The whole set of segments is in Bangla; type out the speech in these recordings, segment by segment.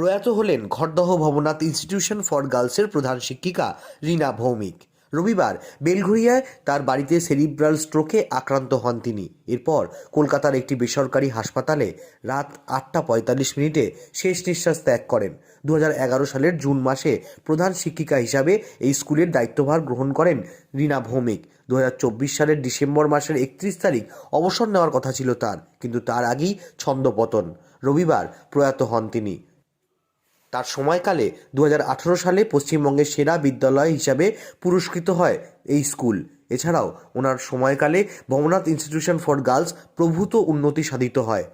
প্রয়াত হলেন ঘরদহ ভবনাথ ইনস্টিটিউশন ফর গার্লসের প্রধান শিক্ষিকা রীনা ভৌমিক। রবিবার বেলঘড়িয়ায় তার বাড়িতে সেরিব্রাল স্ট্রোকে আক্রান্ত হন তিনি। এরপর কলকাতার একটি বেসরকারি হাসপাতালে রাত আটটা পঁয়তাল্লিশ মিনিটে শেষ নিঃশ্বাস ত্যাগ করেন। দু হাজার এগারো সালের জুন মাসে প্রধান শিক্ষিকা হিসাবে এই স্কুলের দায়িত্বভার গ্রহণ করেন রীনা ভৌমিক। দু হাজার চব্বিশ সালের ডিসেম্বর মাসের একত্রিশ তারিখ অবসর নেওয়ার কথা ছিল তার, কিন্তু তার আগেই ছন্দপতন। রবিবার প্রয়াত হন তিনি। তার সময়কালে দু হাজার আঠারো সালে পশ্চিমবঙ্গের সেরা বিদ্যালয় হিসাবে পুরস্কৃত হয় এই স্কুল। এছাড়াও ওনার সময়কালে ভবনাথ ইনস্টিটিউশন ফর গার্লস প্রভূত উন্নতি সাধিত হয়।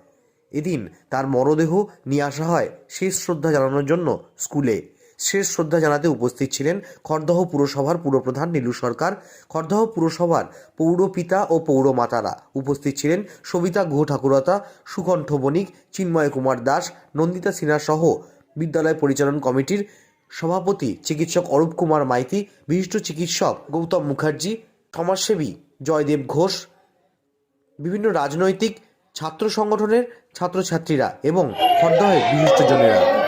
এদিন তার মরদেহ নিয়ে আসা হয় শেষ শ্রদ্ধা জানানোর জন্য স্কুলে। শেষ শ্রদ্ধা জানাতে উপস্থিত ছিলেন খড়দহ পুরসভার পুরপ্রধান নীলু সরকার, খড়দহ পুরসভার পৌরপিতা ও পৌরমাতারা। উপস্থিত ছিলেন সবিতা গুহ ঠাকুরতা, সুকণ্ঠ বণিক, চিন্ময় কুমার দাস, নন্দিতা সিনহা সহ বিদ্যালয় পরিচালন কমিটির সভাপতি চিকিৎসক অরূপ কুমার মাইতি, বিশিষ্ট চিকিৎসক গৌতম মুখার্জি, সমাজসেবী জয়দেব ঘোষ, বিভিন্ন রাজনৈতিক ছাত্র সংগঠনের ছাত্রছাত্রীরা এবং খর্দহের বিশিষ্টজনেরা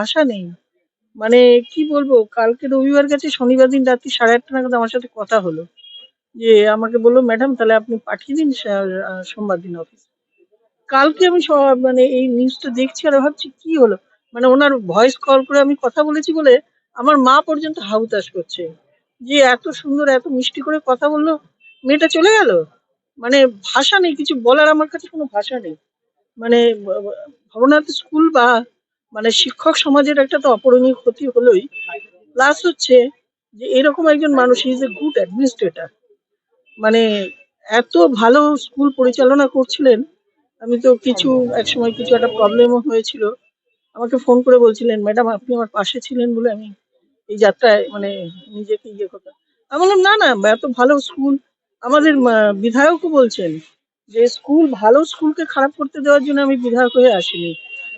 ভাষা নেই। মানে কি বলব, কালকে রবিবার গেছে, শনিবার দিন রাত্রি সাড়ে আটটা নাগাদ আমার সাথে কথা হলো। যে আমাকে বলল, ম্যাডাম, তাহলে আপনি পাঠিয়ে দিন সোমবার দিন অফিস কালকে আমি মানে এই নিউজটা দেখছি আর ভাবছি কি হলো। মানে ওনার ভয়েস কল করে আমি কথা বলেছি বলে আমার মা পর্যন্ত হাউতাস করছে। যে এত সুন্দর, এত মিষ্টি করে কথা বলল, মেয়েটা চলে গেল? মানে ভাষা নেই, কিছু বলার আমার কাছে কোনো ভাষা নেই। মানে ভবনাথ স্কুল বা মানে শিক্ষক সমাজের একটা তো অপরণীয় ক্ষতি হলোই। প্লাস হচ্ছে যে এরকম একজন মানুষ ইজ এ গুড অ্যাডমিনিস্ট্রেটর মানে এত ভালো স্কুল পরিচালনা করছিলেন, আমি তো কিছু, একসময় কিছু একটা প্রবলেমও হয়েছিল। আমাকে ফোন করে বলছিলেন ম্যাডাম আপনি আমার পাশে ছিলেন বলে আমি এই যাত্রায় মানে নিজেকে ইয়ে করতাম। আমি বললাম, না না, এত ভালো স্কুল। আমাদের বিধায়কও বলছেন যে, স্কুল ভালো স্কুলকে খারাপ করতে দেওয়ার জন্য আমি বিধায়ক হয়ে আসিনি।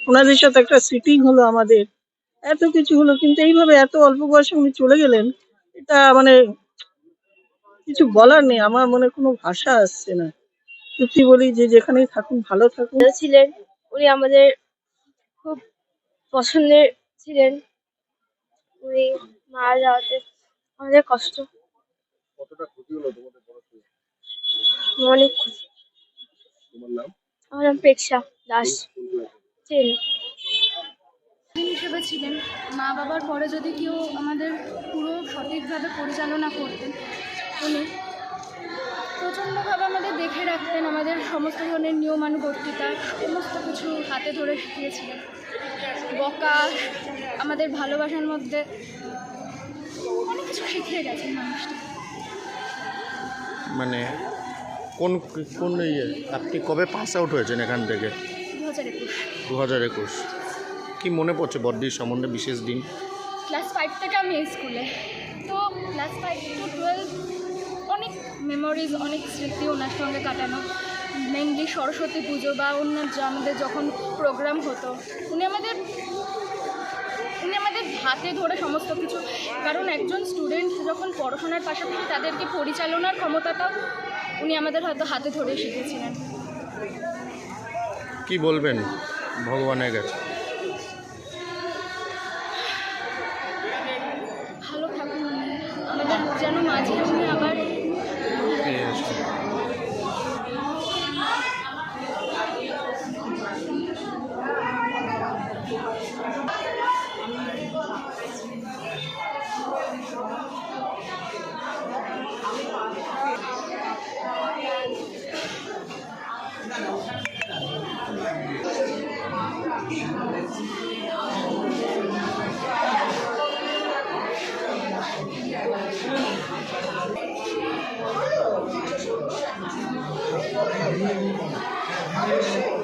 ওনাদের সাথে একটা সিটিং হলো আমাদের। এত কিছু হলো কিন্তু এইভাবে এত অল্প বয়সে উনি চলে গেলেন এটা মানে কিছু বলার নেই আমার মনে কোনো ভাষা আসছে না। সত্যি বলি যে যেখানেই থাকুন ভালো থাকুন। ছিলেন উনি আমাদের খুব পছন্দের ছিলেন। উনি মারা যাওয়াতে আমাদের কষ্ট। কতটা ক্ষতি হলো তোমাদের অনেক খুশি আমার নাম প্রেক্ষা দাস। গার্জেন হিসেবে ছিলেন। মা বাবার পরে যদি কেউ আমাদের পুরো সঠিকভাবে পরিচালনা করতেন উনি প্রচণ্ডভাবে আমাদের দেখে রাখতেন আমাদের সমস্ত ধরনের নিয়মানুবর্তিতা সমস্ত কিছু হাতে ধরে শিখিয়েছিলেন। বকা আমাদের ভালোবাসার মধ্যে অনেক কিছু শিখিয়ে গেছেন মানুষটা। মানে কোন কোন ইয়ে আপনি কবে পাস আউট হয়েছেন এখান থেকে? হাজার একুশ। দু হাজার একুশ। কি মনে পড়ছে বড়দির সম্বন্ধে বিশেষ দিন? ক্লাস ফাইভ থেকে আমি এই স্কুলে তো ক্লাস ফাইভ টু টুয়েলভ অনেক মেমোরিজ অনেক স্মৃতি ওনার সঙ্গে কাটানো। মেনলি সরস্বতী পুজো বা অন্য আমাদের যখন প্রোগ্রাম হতো। উনি আমাদের উনি আমাদের হাতে ধরে সমস্ত কিছু। কারণ একজন স্টুডেন্ট যখন পড়াশোনার পাশাপাশি তাদেরকে পরিচালনার ক্ষমতাটাও উনি আমাদের হয়তো হাতে ধরে শিখেছিলেন। কি বলবেন? ভগবানের কাছে। আমাদের যেন মাঝে Hallelujah.